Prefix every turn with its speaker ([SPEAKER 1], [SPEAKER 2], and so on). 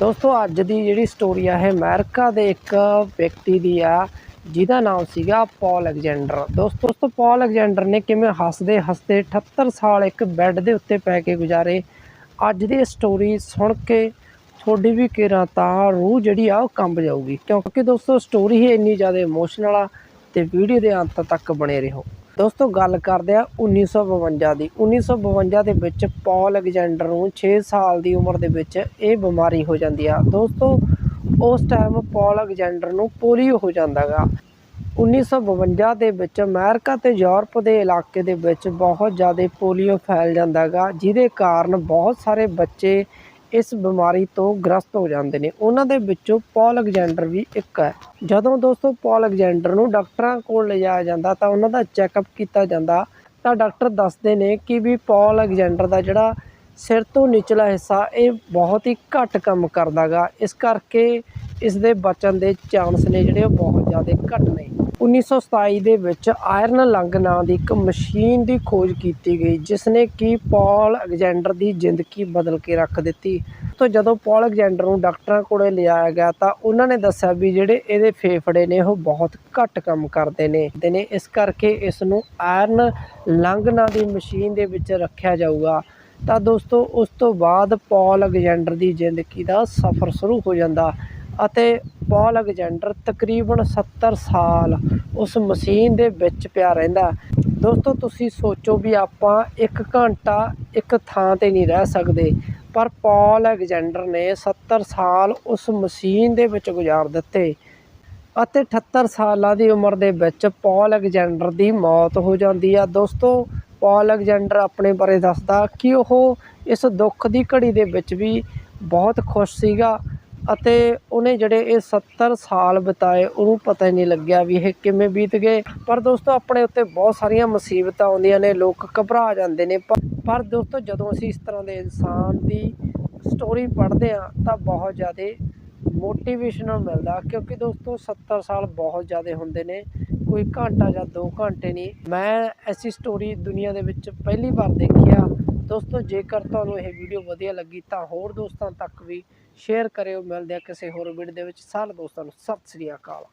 [SPEAKER 1] ਦੋਸਤੋ, ਅੱਜ ਦੀ ਜਿਹੜੀ ਸਟੋਰੀ ਆ, ਇਹ ਅਮਰੀਕਾ ਦੇ ਇੱਕ ਵਿਅਕਤੀ ਦੀ ਆ, ਜਿਹਦਾ ਨਾਮ ਸੀਗਾ ਪੌਲ ਅਲੈਗਜ਼ੈਂਡਰ। ਦੋਸਤੋ ਦੋਸਤੋ ਪੌਲ ਅਲੈਗਜ਼ੈਂਡਰ ਨੇ ਕਿਵੇਂ ਹੱਸਦੇ ਹੱਸਦੇ 78 ਸਾਲ ਇੱਕ ਬੈੱਡ ਦੇ ਉੱਤੇ ਪੈ ਕੇ ਗੁਜ਼ਾਰੇ, ਅੱਜ ਦੀ ਸਟੋਰੀ ਸੁਣ ਕੇ ਤੁਹਾਡੀ ਵੀ ਕਿਰਾਂ ਤਾਂ ਰੂਹ ਜਿਹੜੀ ਆ, ਉਹ ਕੰਬ ਜਾਊਗੀ। ਕਿਉਂਕਿ ਦੋਸਤੋ ਸਟੋਰੀ ਹੀ ਇੰਨੀ ਜ਼ਿਆਦਾ ਇਮੋਸ਼ਨਲ ਆ ਤੇ ਵੀਡੀਓ ਦੇ ਅੰਤ ਤੱਕ ਬਣੇ ਰਹੋ। ਦੋਸਤੋ, ਗੱਲ ਕਰਦੇ ਆ 1952 ਦੀ। 1952 ਦੇ ਵਿੱਚ ਪੌਲ ਅਲੈਗਜ਼ੈਂਡਰ ਨੂੰ 6 ਸਾਲ ਦੀ ਉਮਰ ਦੇ ਵਿੱਚ ਇਹ ਬਿਮਾਰੀ ਹੋ ਜਾਂਦੀ ਆ। ਦੋਸਤੋ, ਉਸ ਟਾਈਮ ਪੌਲ ਅਲੈਗਜ਼ੈਂਡਰ ਨੂੰ ਪੋਲੀਓ ਹੋ ਜਾਂਦਾਗਾ 1952 ਦੇ ਵਿੱਚ ਅਮਰੀਕਾ ਤੇ ਯੂਰਪ ਦੇ ਇਲਾਕੇ ਦੇ ਵਿੱਚ ਬਹੁਤ ਜ਼ਿਆਦਾ ਪੋਲੀਓ ਫੈਲ ਜਾਂਦਾਗਾ ਜਿਹਦੇ ਕਾਰਨ ਬਹੁਤ ਸਾਰੇ ਬੱਚੇ ਇਸ ਬਿਮਾਰੀ ਤੋਂ ਗ੍ਰਸਤ ਹੋ ਜਾਂਦੇ ਨੇ। ਉਹਨਾਂ ਦੇ ਵਿੱਚੋਂ ਪੌਲ ਅਲੈਗਜ਼ੈਂਡਰ ਵੀ ਇੱਕ ਹੈ। ਜਦੋਂ ਦੋਸਤੋ ਪੌਲ ਅਲੈਗਜ਼ੈਂਡਰ ਨੂੰ ਡਾਕਟਰਾਂ ਕੋਲ ਲਿਜਾਇਆ ਜਾਂਦਾ, ਤਾਂ ਉਹਨਾਂ ਦਾ ਚੈੱਕਅਪ ਕੀਤਾ ਜਾਂਦਾ। ਤਾਂ ਡਾਕਟਰ ਦੱਸਦੇ ਨੇ ਕਿ ਵੀ ਪੌਲ ਅਲੈਗਜ਼ੈਂਡਰ ਦਾ ਜਿਹੜਾ ਸਿਰ ਤੋਂ ਨਿਚਲਾ ਹਿੱਸਾ, ਇਹ ਬਹੁਤ ਹੀ ਘੱਟ ਕੰਮ ਕਰਦਾਗਾ। ਇਸ ਕਰਕੇ ਇਸ ਦੇ ਬਚਣ ਦੇ ਚਾਂਸ ਨੇ ਜਿਹੜੇ ਉਹ ਬਹੁਤ ਜ਼ਿਆਦਾ ਘੱਟ ਨੇ। 1927 ਦੇ ਵਿੱਚ ਆਇਰਨ ਲੰਗ ਨਾਂ ਦੀ ਇੱਕ ਮਸ਼ੀਨ ਦੀ ਖੋਜ ਕੀਤੀ ਗਈ ਜਿਸ ਨੇ ਕਿ ਪੌਲ ਅਲੈਗਜ਼ੈਂਡਰ ਦੀ ਜ਼ਿੰਦਗੀ ਬਦਲ ਕੇ ਰੱਖ ਦਿੱਤੀ। ਤੋਂ ਜਦੋਂ ਪੌਲ ਅਲੈਗਜ਼ੈਂਡਰ ਨੂੰ ਡਾਕਟਰਾਂ ਕੋਲੇ ਲਿਆਇਆ ਗਿਆ ਤਾਂ ਉਹਨਾਂ ਨੇ ਦੱਸਿਆ ਵੀ ਜਿਹੜੇ ਇਹਦੇ ਫੇਫੜੇ ਨੇ ਉਹ ਬਹੁਤ ਘੱਟ ਕੰਮ ਕਰਦੇ ਨੇ। ਤੇ ਨੇ, ਇਸ ਕਰਕੇ ਇਸ ਨੂੰ ਆਇਰਨ ਲੰਗ ਨਾਂ ਦੀ ਮਸ਼ੀਨ ਦੇ ਵਿੱਚ ਰੱਖਿਆ ਜਾਊਗਾ। ਤਾਂ ਦੋਸਤੋ, ਉਸ ਤੋਂ ਬਾਅਦ ਪੌਲ ਅਲੈਗਜ਼ੈਂਡਰ ਦੀ ਜ਼ਿੰਦਗੀ ਦਾ ਸਫ਼ਰ ਸ਼ੁਰੂ ਹੋ ਜਾਂਦਾ ਅਤੇ ਪੌਲ ਅਲੈਗਜ਼ੈਂਡਰ ਤਕਰੀਬਨ 70 ਸਾਲ ਉਸ ਮਸ਼ੀਨ ਦੇ ਵਿੱਚ ਪਿਆ ਰਹਿੰਦਾ। ਦੋਸਤੋ, ਤੁਸੀਂ ਸੋਚੋ ਵੀ ਆਪਾਂ ਇੱਕ ਘੰਟਾ ਇੱਕ ਥਾਂ ਤੇ ਨਹੀਂ ਰਹਿ ਸਕਦੇ, ਪਰ ਪੌਲ ਅਲੈਗਜ਼ੈਂਡਰ ਨੇ 70 ਸਾਲ ਉਸ ਮਸ਼ੀਨ ਦੇ ਵਿੱਚ ਗੁਜ਼ਾਰ ਦਿੱਤੇ ਅਤੇ 78 ਸਾਲਾਂ ਦੀ ਉਮਰ ਦੇ ਵਿੱਚ ਪੌਲ ਅਲੈਗਜ਼ੈਂਡਰ ਦੀ ਮੌਤ ਹੋ ਜਾਂਦੀ ਆ। ਦੋਸਤੋ, ਪੌਲ ਅਲੈਗਜ਼ੈਂਡਰ ਆਪਣੇ ਬਾਰੇ ਦੱਸਦਾ ਕਿ ਉਹ ਇਸ ਦੁੱਖ ਦੀ ਘੜੀ ਦੇ ਵਿੱਚ ਵੀ ਬਹੁਤ ਖੁਸ਼ ਸੀਗਾ। ਅਤੇ ਉਹਨੇ ਜਿਹੜੇ ਇਹ 70 ਸਾਲ ਬਿਤਾਏ, ਉਹਨੂੰ ਪਤਾ ਹੀ ਨਹੀਂ ਲੱਗਿਆ ਵੀ ਇਹ ਕਿਵੇਂ ਬੀਤ ਗਏ। ਪਰ ਦੋਸਤੋ, ਆਪਣੇ ਉੱਤੇ ਬਹੁਤ ਸਾਰੀਆਂ ਮੁਸੀਬਤਾਂ ਆਉਂਦੀਆਂ ਨੇ, ਲੋਕ ਘਬਰਾ ਜਾਂਦੇ ਨੇ। ਪਰ ਪਰ ਦੋਸਤੋ, ਜਦੋਂ ਅਸੀਂ ਇਸ ਤਰ੍ਹਾਂ ਦੇ ਇਨਸਾਨ ਦੀ ਸਟੋਰੀ ਪੜ੍ਹਦੇ ਆ ਤਾਂ ਬਹੁਤ ਜ਼ਿਆਦਾ ਮੋਟੀਵੇਸ਼ਨਲ ਮਿਲਦਾ। ਕਿਉਂਕਿ ਦੋਸਤੋ 70 ਸਾਲ ਬਹੁਤ ਜ਼ਿਆਦਾ ਹੁੰਦੇ ਨੇ। ਕੋਈ ਘੰਟਾ ਜਾਂ 2 ਘੰਟੇ ਨਹੀਂ। ਮੈਂ ਐਸੀ ਸਟੋਰੀ ਦੁਨੀਆ ਦੇ ਵਿੱਚ ਪਹਿਲੀ ਵਾਰ ਦੇਖੀ ਆ ਦੋਸਤੋ, ਜੇਕਰ ਤੁਹਾਨੂੰ ਇਹ ਵੀਡੀਓ ਵਧੀਆ ਲੱਗੀ ਤਾਂ ਹੋਰ ਦੋਸਤਾਂ ਤੱਕ ਵੀ ਸ਼ੇਅਰ ਕਰਿਓ। ਮਿਲਦੇ ਆ ਕਿਸੇ ਹੋਰ ਵੀਡੀਓ ਦੇ ਵਿੱਚ। ਸਾਰੇ ਦੋਸਤਾਂ ਨੂੰ ਸਤਿ ਸ੍ਰੀ ਅਕਾਲ।